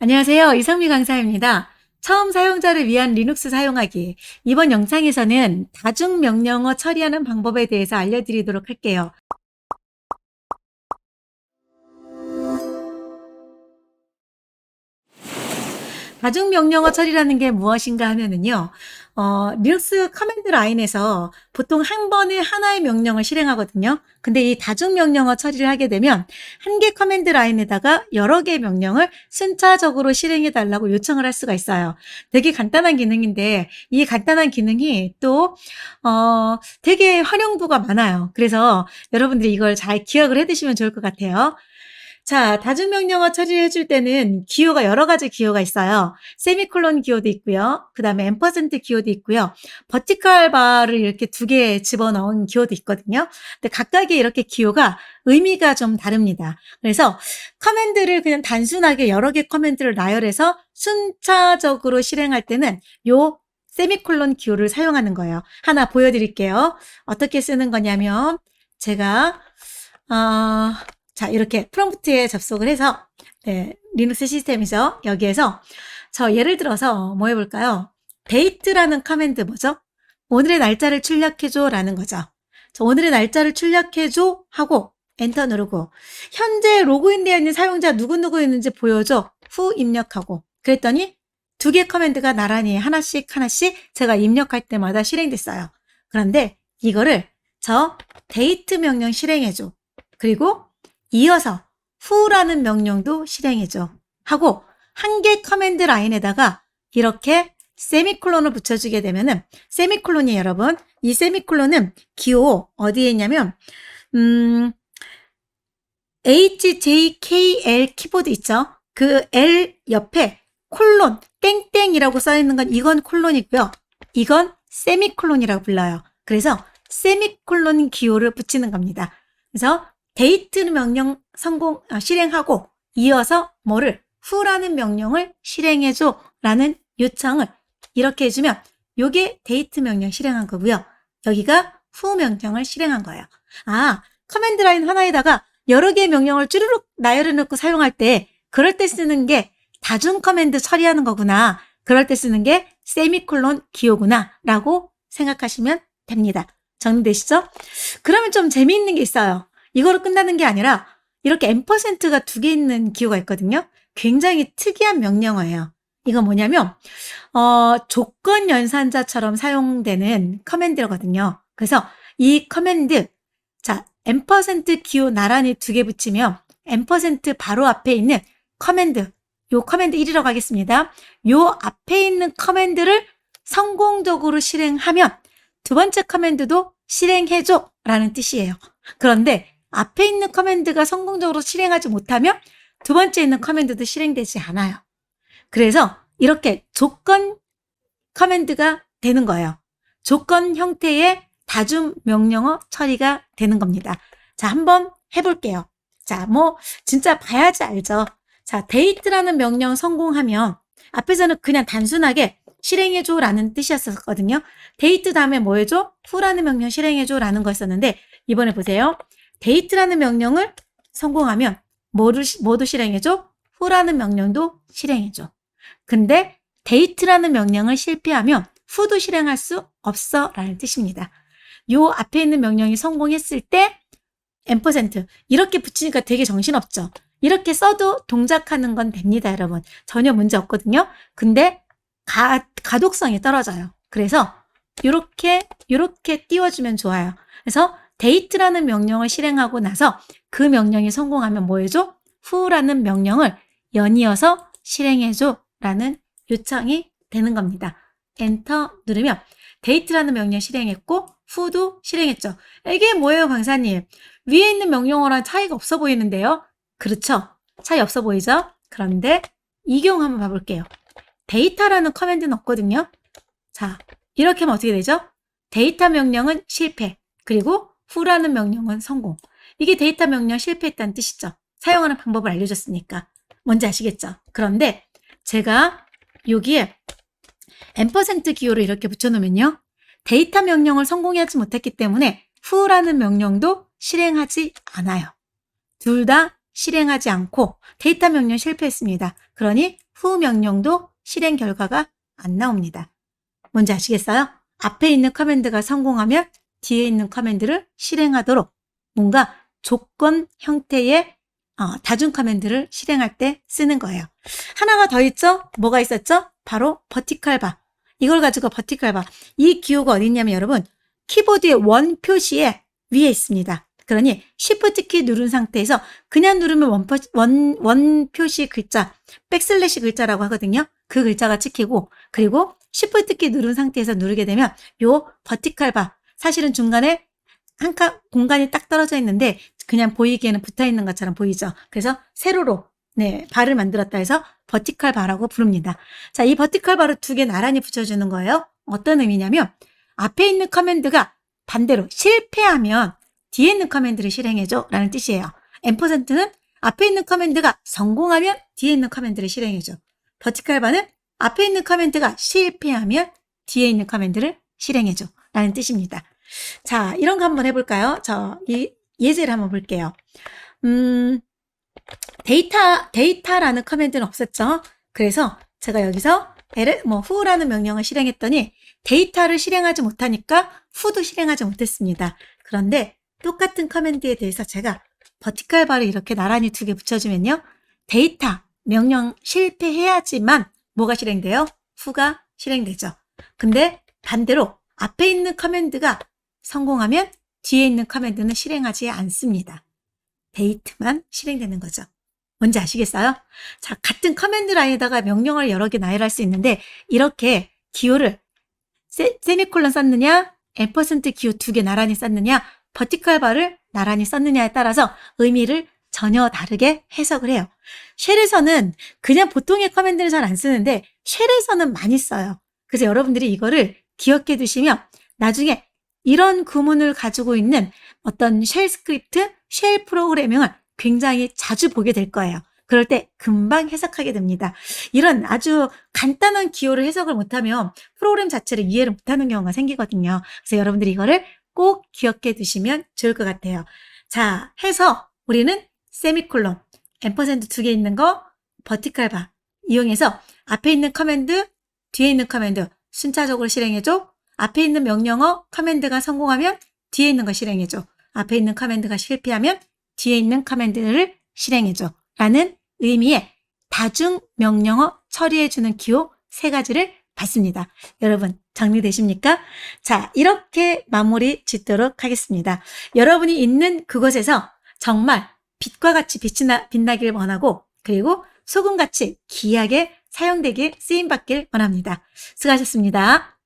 안녕하세요. 이성미 강사입니다. 처음 사용자를 위한 리눅스 사용하기. 이번 영상에서는 다중 명령어 처리하는 방법에 대해서 알려드리도록 할게요. 다중 명령어 처리라는 게 무엇인가 하면은요, 어, 리눅스 커맨드 라인에서 보통 한 번에 하나의 명령을 실행하거든요. 근데 이 다중 명령어 처리를 하게 되면 한 개 커맨드 라인에다가 여러 개의 명령을 순차적으로 실행해 달라고 요청을 할 수가 있어요. 되게 간단한 기능인데 이 간단한 기능이 또 어, 되게 활용도가 많아요. 그래서 여러분들이 이걸 잘 기억을 해 두시면 좋을 것 같아요. 자, 다중명령어 처리를 해줄 때는 기호가 여러 가지 기호가 있어요. 세미콜론 기호도 있고요. 그 다음에 앰퍼센트 기호도 있고요. 버티컬 바를 이렇게 두 개 집어넣은 기호도 있거든요. 근데 각각의 이렇게 기호가 의미가 좀 다릅니다. 그래서 커맨드를 그냥 단순하게 여러 개 커맨드를 나열해서 순차적으로 실행할 때는 요 세미콜론 기호를 사용하는 거예요. 하나 보여드릴게요. 어떻게 쓰는 거냐면 제가 어, 자, 이렇게 프롬프트에 접속을 해서, 네, 리눅스 시스템이죠. 여기에서, 저 예를 들어서 뭐 해볼까요? 데이트라는 커맨드 뭐죠? 오늘의 날짜를 출력해줘 라는 거죠. 저 오늘의 날짜를 출력해줘 하고, 엔터 누르고, 현재 로그인되어 있는 사용자 누구누구 있는지 보여줘. 후 입력하고. 그랬더니, 두 개 커맨드가 나란히 하나씩 하나씩 제가 입력할 때마다 실행됐어요. 그런데 이거를 저 데이트 명령 실행해줘. 그리고 이어서 후라는 명령도 실행해줘. 하고 한 개 커맨드 라인에다가 이렇게 세미콜론을 붙여주게 되면은 세미콜론이 여러분 이 세미콜론은 기호 어디에 있냐면 음 HJKL 키보드 있죠? 그 L 옆에 콜론 땡땡이라고 써 있는 건 이건 콜론이고요. 이건 세미콜론이라고 불러요. 그래서 세미콜론 기호를 붙이는 겁니다. 그래서 데이트 명령 성공 아, 실행하고 이어서 뭐를 후라는 명령을 실행해줘 라는 요청을 이렇게 해주면 요게 데이트 명령 실행한 거고요. 여기가 후 명령을 실행한 거예요. 아 커맨드 라인 하나에다가 여러 개의 명령을 쭈르륵 나열해 놓고 사용할 때 그럴 때 쓰는 게 다중 커맨드 처리하는 거구나. 그럴 때 쓰는 게 세미콜론 기호구나 라고 생각하시면 됩니다. 정리되시죠? 그러면 좀 재미있는 게 있어요. 이거로 끝나는 게 아니라 이렇게 앰퍼센트가 두 개 있는 기호가 있거든요. 굉장히 특이한 명령어예요. 이거 뭐냐면 어, 조건 연산자처럼 사용되는 커맨드거든요. 그래서 이 커맨드 자 앰퍼센트 기호 나란히 두 개 붙이면 앰퍼센트 바로 앞에 있는 커맨드 요 커맨드 1이라고 하겠습니다. 요 앞에 있는 커맨드를 성공적으로 실행하면 두 번째 커맨드도 실행해줘 라는 뜻이에요. 그런데 앞에 있는 커맨드가 성공적으로 실행하지 못하면 두 번째 있는 커맨드도 실행되지 않아요. 그래서 이렇게 조건 커맨드가 되는 거예요. 조건 형태의 다중 명령어 처리가 되는 겁니다. 자, 한번 해볼게요. 자, 뭐, 진짜 봐야지 알죠. 자, 데이트라는 명령 성공하면 앞에서는 그냥 단순하게 실행해줘 라는 뜻이었었거든요. 데이트 다음에 뭐 해줘? 후라는 명령 실행해줘 라는 거였었는데, 이번에 보세요. 데이트라는 명령을 성공하면 뭐를, 뭐도 실행해줘? 후라는 명령도 실행해줘. 근데 데이트라는 명령을 실패하면 후도 실행할 수 없어 라는 뜻입니다. 요 앞에 있는 명령이 성공했을 때 앰퍼센트 이렇게 붙이니까 되게 정신없죠. 이렇게 써도 동작하는 건 됩니다, 여러분. 전혀 문제 없거든요. 근데 가, 가독성이 떨어져요. 그래서 이렇게 이렇게 띄워주면 좋아요. 그래서 데이트라는 명령을 실행하고 나서 그 명령이 성공하면 뭐 해줘? 후라는 명령을 연이어서 실행해줘 라는 요청이 되는 겁니다. 엔터 누르면 데이트라는 명령 실행했고 후도 실행했죠. 이게 뭐예요, 강사님? 위에 있는 명령어랑 차이가 없어 보이는데요? 그렇죠. 차이 없어 보이죠? 그런데 이 경우 한번 봐볼게요. 데이터라는 커맨드는 없거든요. 자, 이렇게 하면 어떻게 되죠? 데이터 명령은 실패. 그리고 후라는 명령은 성공. 이게 데이터 명령 실패했다는 뜻이죠. 사용하는 방법을 알려줬으니까. 뭔지 아시겠죠? 그런데 제가 여기에 앰퍼센트 기호를 이렇게 붙여놓으면요. 데이터 명령을 성공하지 못했기 때문에 후라는 명령도 실행하지 않아요. 둘 다 실행하지 않고 데이터 명령 실패했습니다. 그러니 후 명령도 실행 결과가 안 나옵니다. 뭔지 아시겠어요? 앞에 있는 커맨드가 성공하면 뒤에 있는 커맨드를 실행하도록 뭔가 조건 형태의 어, 다중 커맨드를 실행할 때 쓰는 거예요. 하나가 더 있죠? 뭐가 있었죠? 바로 버티컬 바. 이걸 가지고 버티컬 바. 이 기호가 어디 있냐면 여러분 키보드의 원 표시에 위에 있습니다. 그러니 Shift 키 누른 상태에서 그냥 누르면 원, 표- 원, 원 표시 글자, 백슬래시 글자라고 하거든요. 그 글자가 찍히고, 그리고 Shift 키 누른 상태에서 누르게 되면 요 버티컬 바, 사실은 중간에 한 칸 공간이 딱 떨어져 있는데 그냥 보이기에는 붙어 있는 것처럼 보이죠. 그래서 세로로 네, 바를 만들었다 해서 버티컬 바라고 부릅니다. 자, 이 버티컬 바를 두개 나란히 붙여주는 거예요. 어떤 의미냐면 앞에 있는 커맨드가 반대로 실패하면 뒤에 있는 커맨드를 실행해줘 라는 뜻이에요. 앰퍼센트는 앞에 있는 커맨드가 성공하면 뒤에 있는 커맨드를 실행해줘. 버티컬 바는 앞에 있는 커맨드가 실패하면 뒤에 있는 커맨드를 실행해줘 라는 뜻입니다. 자, 이런 거 한번 해볼까요? 저, 이 예제를 한번 볼게요. 음, 데이터, 데이터라는 커맨드는 없었죠? 그래서 제가 여기서 L, 뭐, who라는 명령을 실행했더니 데이터를 실행하지 못하니까 who도 실행하지 못했습니다. 그런데 똑같은 커맨드에 대해서 제가 버티컬 바를 이렇게 나란히 두 개 붙여주면요. 데이터, 명령 실패해야지만 뭐가 실행돼요? who가 실행되죠. 근데 반대로 앞에 있는 커맨드가 성공하면 뒤에 있는 커맨드는 실행하지 않습니다. 데이트만 실행되는 거죠. 뭔지 아시겠어요? 자, 같은 커맨드 라인에다가 명령을 여러 개 나열할 수 있는데 이렇게 기호를 세, 세미콜론 썼느냐, 앰퍼센트 기호 두 개 나란히 썼느냐, 버티컬 바를 나란히 썼느냐에 따라서 의미를 전혀 다르게 해석을 해요. 쉘에서는 그냥 보통의 커맨드를 잘 안 쓰는데 쉘에서는 많이 써요. 그래서 여러분들이 이거를 기억해 두시면 나중에 이런 구문을 가지고 있는 어떤 쉘 스크립트, 쉘 프로그래밍을 굉장히 자주 보게 될 거예요. 그럴 때 금방 해석하게 됩니다. 이런 아주 간단한 기호를 해석을 못하면 프로그램 자체를 이해를 못하는 경우가 생기거든요. 그래서 여러분들이 이거를 꼭 기억해 두시면 좋을 것 같아요. 자, 해서 우리는 세미콜론, 앰퍼센트 두개 있는 거, 버티컬 바 이용해서 앞에 있는 커맨드, 뒤에 있는 커맨드 순차적으로 실행해줘. 앞에 있는 명령어 커맨드가 성공하면 뒤에 있는 거 실행해줘. 앞에 있는 커맨드가 실패하면 뒤에 있는 커맨드를 실행해줘. 라는 의미의 다중 명령어 처리해주는 기호 세 가지를 봤습니다. 여러분, 정리되십니까? 자, 이렇게 마무리 짓도록 하겠습니다. 여러분이 있는 그곳에서 정말 빛과 같이 빛이 나, 빛나길 원하고, 그리고 소금같이 귀하게 사용되길 쓰임받길 원합니다. 수고하셨습니다.